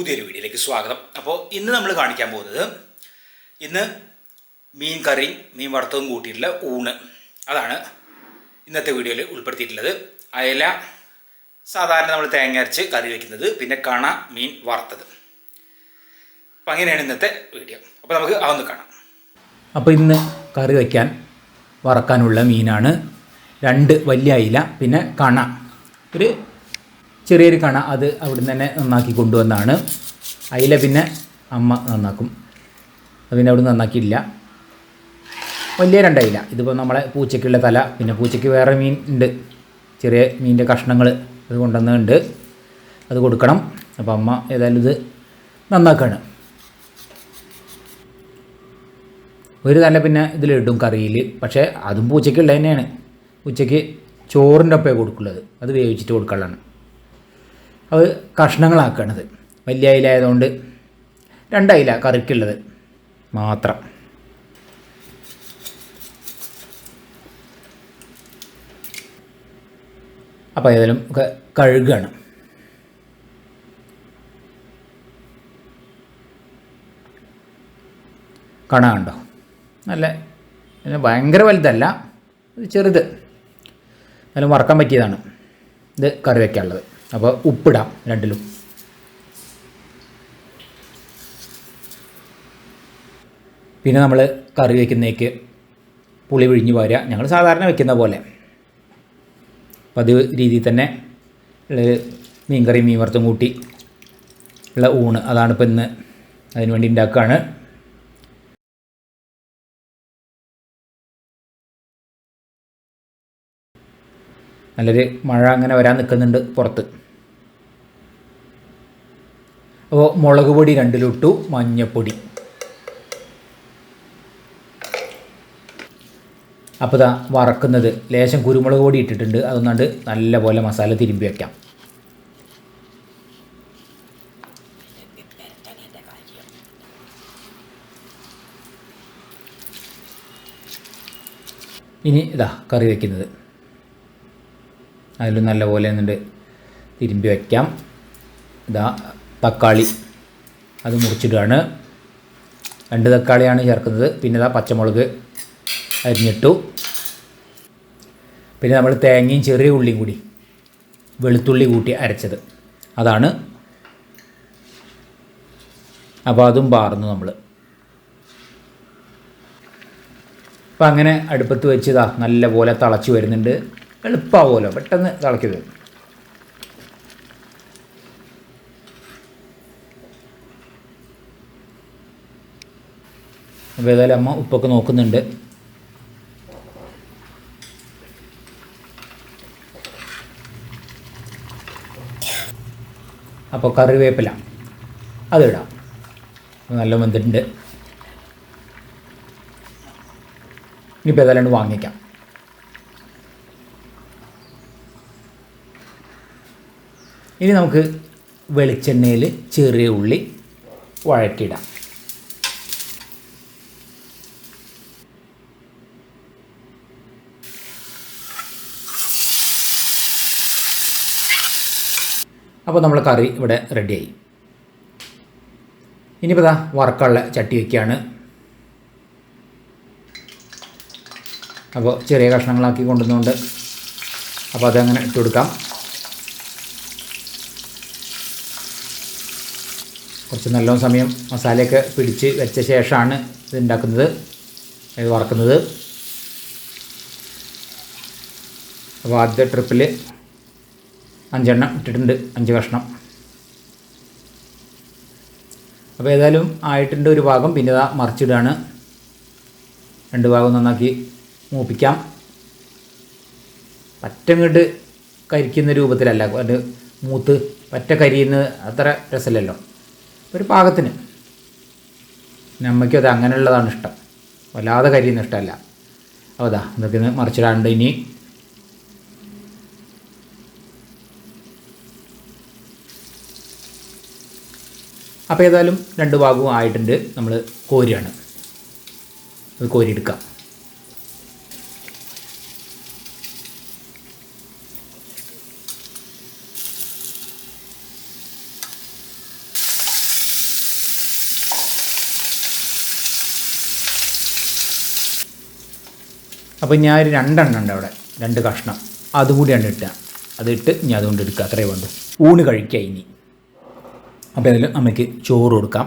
പുതിയൊരു വീഡിയോയിലേക്ക് സ്വാഗതം. അപ്പോൾ ഇന്ന് നമ്മൾ കാണിക്കാൻ പോകുന്നത് ഇന്ന് മീൻ കറി മീൻ വറുത്തതും കൂട്ടിയിട്ടുള്ള ഊണ്. അതാണ് ഇന്നത്തെ വീഡിയോയിൽ ഉൾപ്പെടുത്തിയിട്ടുള്ളത്. അയല സാധാരണ നമ്മൾ തേങ്ങ അരച്ച് കറി വയ്ക്കുന്നത് പിന്നെ കണ മീൻ വറുത്തത്. അപ്പം അങ്ങനെയാണ് ഇന്നത്തെ വീഡിയോ. അപ്പോൾ നമുക്ക് അതൊന്ന് കാണാം. അപ്പോൾ ഇന്ന് കറി വയ്ക്കാൻ വറക്കാനുള്ള മീനാണ് രണ്ട് വലിയ അയില പിന്നെ കണ. ഒരു ചെറിയൊരു കണ അത് അവിടുന്ന് തന്നെ നന്നാക്കി കൊണ്ടുവന്നാണ്. അയില പിന്നെ അമ്മ നന്നാക്കും. അത് പിന്നെ അവിടെ നന്നാക്കിയില്ല വലിയ രണ്ടയില. ഇതിപ്പോൾ നമ്മളെ പൂച്ചയ്ക്കുള്ള തല പിന്നെ പൂച്ചയ്ക്ക് വേറെ മീൻ ഉണ്ട്. ചെറിയ മീനിന്റെ കഷ്ണങ്ങൾ അത് കൊണ്ടുവന്നുണ്ട് അത് കൊടുക്കണം. അപ്പോൾ അമ്മ ഏതായാലും ഇത് നന്നാക്കുകയാണ് ഒരു തല പിന്നെ ഇതിലിടും കറിയിൽ പക്ഷേ അതും പൂച്ചയ്ക്കുള്ളത് തന്നെയാണ്. ഉച്ചയ്ക്ക് ചോറിന്റെ ഒപ്പേ കൊടുക്കുള്ളത്. അത് വേവിച്ചിട്ട് കൊടുക്കാനുള്ളതാണ്. അത് കഷ്ണങ്ങളാക്കണത്. വലിയ അയിലായതുകൊണ്ട് രണ്ടയില കറിക്കുള്ളത് മാത്രം. അപ്പോൾ ഏതായാലും ഒക്കെ കഴുകണം. കണ കണ്ടോ? നല്ല ഭയങ്കര വലുതല്ല ചെറുത്. നല്ല മറക്കാൻ പറ്റിയതാണ് ഇത് കറി വയ്ക്കാനുള്ളത് അപ്പോൾ ഉപ്പിടാം രണ്ടിലും. പിന്നെ നമ്മൾ കറി വയ്ക്കുന്നേക്ക് പുളി പിഴിഞ്ഞ് പോരുക ഞങ്ങൾ സാധാരണ വെക്കുന്ന പോലെ. പതിവ് രീതിയിൽ തന്നെ മീൻകറിയും മീൻ വറുത്തും കൂട്ടി ഉള്ള ഊണ് അതാണ് ഇപ്പം ഇന്ന് അതിന് വേണ്ടി ഉണ്ടാക്കുകയാണ് നല്ലൊരു മഴ അങ്ങനെ വരാൻ നിൽക്കുന്നുണ്ട് പുറത്ത്. അപ്പോൾ മുളക് പൊടി രണ്ടിലിട്ടു മഞ്ഞപ്പൊടി. അപ്പോൾ ഇതാ വറക്കുന്നത്. ലേശം കുരുമുളക് പൊടി ഇട്ടിട്ടുണ്ട്. അതൊന്നാണ്ട് നല്ല പോലെ മസാല തിരുമ്പി വയ്ക്കാം ഇനി ഇതാ കറി വയ്ക്കുന്നത് അതിലും നല്ല പോലെ എന്നിട്ട് തിരുമ്പി വയ്ക്കാം ഇതാ തക്കാളി. അത് മുറിച്ചിടുകയാണ്. രണ്ട് തക്കാളിയാണ് ചേർക്കുന്നത്. പിന്നെ ഇതാ പച്ചമുളക് അരിഞ്ഞിട്ടു. പിന്നെ നമ്മൾ തേങ്ങയും ചെറിയ ഉള്ളിയും കൂടി വെളുത്തുള്ളി കൂട്ടി അരച്ചത്. അതാണ്. അപ്പോൾ അതും പാർന്നു നമ്മൾ അപ്പം അങ്ങനെ അടുപ്പത്ത് വെച്ചതാ നല്ല പോലെ തിളച്ച് വരുന്നുണ്ട്. എളുപ്പമാവുമല്ലോ പെട്ടെന്ന് തിളക്കി അപ്പോൾ ഏതായാലും അമ്മ ഉപ്പൊക്കെ നോക്കുന്നുണ്ട്. അപ്പോൾ കറിവേപ്പില അതിടാം. നല്ല വെന്തിട്ടുണ്ട്. ഇനിയിപ്പോൾ ഏതായാലും വാങ്ങിക്കാം. ഇനി നമുക്ക് വെളിച്ചെണ്ണയിൽ ചെറിയ ഉള്ളി വഴറ്റിയിടാം. അപ്പോൾ നമ്മൾ കറി ഇവിടെ റെഡിയായി ഇനിയിപ്പോൾ ഇതാ വറക്കാനുള്ള ചട്ടി വയ്ക്കുകയാണ് അപ്പോൾ ചെറിയ കഷ്ണങ്ങളാക്കി കൊണ്ടുവന്നുകൊണ്ട് അപ്പോൾ അതങ്ങനെ ഇട്ട് കൊടുക്കാം. കുറച്ച് നല്ല സമയം മസാലയൊക്കെ പിടിച്ച് വെച്ച ശേഷമാണ് ഇത് ഉണ്ടാക്കുന്നത് ഇത് വറക്കുന്നത്. അപ്പോൾ ആദ്യത്തെ ട്രിപ്പിൽ അഞ്ചെണ്ണം ഇട്ടിട്ടുണ്ട് അഞ്ച് കഷ്ണം. അപ്പോൾ ഏതായാലും ആയിട്ടുണ്ട് ഒരു ഭാഗം പിന്നെ ഇതാ മറിച്ചിടുകയാണ് രണ്ട് ഭാഗം നന്നാക്കി മൂപ്പിക്കാം. പറ്റങ്ങോട്ട് കരിക്കുന്ന രൂപത്തിലല്ല അത് മൂത്ത് പറ്റ കരിയുന്നത് അത്ര രസമല്ലല്ലോ. ഒരു പാകത്തിന്. നമ്മയ്ക്കും അത് അങ്ങനെയുള്ളതാണ് ഇഷ്ടം. വല്ലാതെ കരിയുന്ന ഇഷ്ടമല്ല. അപ്പോൾ അതാ ഇതൊക്കെ മറിച്ചിടാണ്ട് ഇനി അപ്പോൾ ഏതായാലും രണ്ട് ഭാഗവും ആയിട്ടുണ്ട്. നമ്മൾ കോരിയാണ്. അത് കോരിയെടുക്കാം. അപ്പോൾ ഞാൻ ഒരു രണ്ടെണ്ണം ഉണ്ട് അവിടെ. രണ്ട് കഷ്ണം. അതുകൂടിയാണ് ഇട്ടുക അതിട്ട് ഞാൻ അതുകൊണ്ട് എടുക്കുക അത്രയേ വേണ്ടു ഊണ് കഴിക്കുക ഇനി. അപ്പോൾ അതിൽ അമ്മയ്ക്ക് ചോറ് കൊടുക്കാം.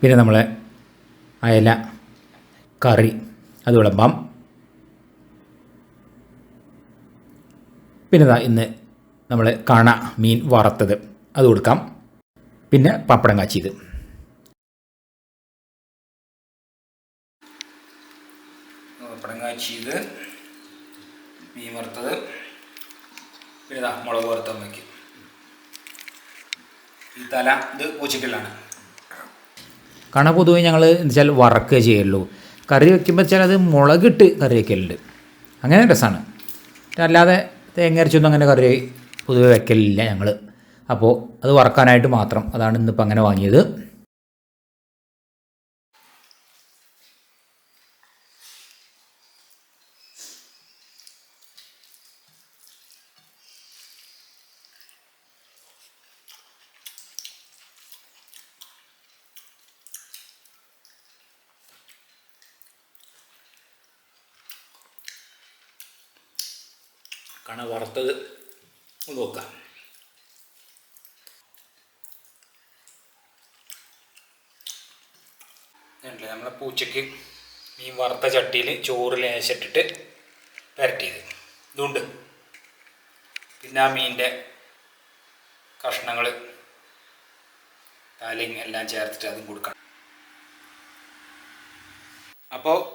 പിന്നെ നമ്മളെ അയല കറി അത് വിളമ്പാം. പിന്നെ ഇതാ ഇന്ന് നമ്മൾ കണ മീൻ വറുത്തത് അത് കൊടുക്കാം. പിന്നെ പപ്പടം കാച്ചിയത്. പപ്പടം കാച്ചിയത് മീൻ വറുത്തത്. പിന്നെ ഇതാ മുളക് വറുത്ത വയ്ക്കും ഈ തല ഇത് പൂച്ചക്കല്ലാണ്. കണ പൊതുവെ ഞങ്ങൾ എന്താ വെച്ചാൽ വറക്കുക ചെയ്യുള്ളൂ. കറി വെക്കുമ്പോൾ വെച്ചാൽ അത് മുളകിട്ട് കറി വയ്ക്കലുണ്ട് അങ്ങനെ രസമാണ് അല്ലാതെ തേങ്ങ അരച്ചൊന്നും അങ്ങനെ കറി പൊതുവെ വെക്കലില്ല ഞങ്ങൾ അപ്പോൾ അത് വറക്കാനായിട്ട് മാത്രം അതാണ് ഇന്നിപ്പോൾ അങ്ങനെ വാങ്ങിയത്. കണ വറുത്തത് നോക്കാം നമ്മളെ പൂച്ചയ്ക്ക് മീൻ വറുത്ത ചട്ടിയിൽ ചോറ് ലേശിട്ടിട്ട് പുരട്ടിയത്. ഇതുണ്ട്. പിന്നെ ആ മീനിന്റെ കഷ്ണങ്ങൾ തലയും എല്ലാം ചേർത്തിട്ട് അതും കൊടുക്കണം. അപ്പോൾ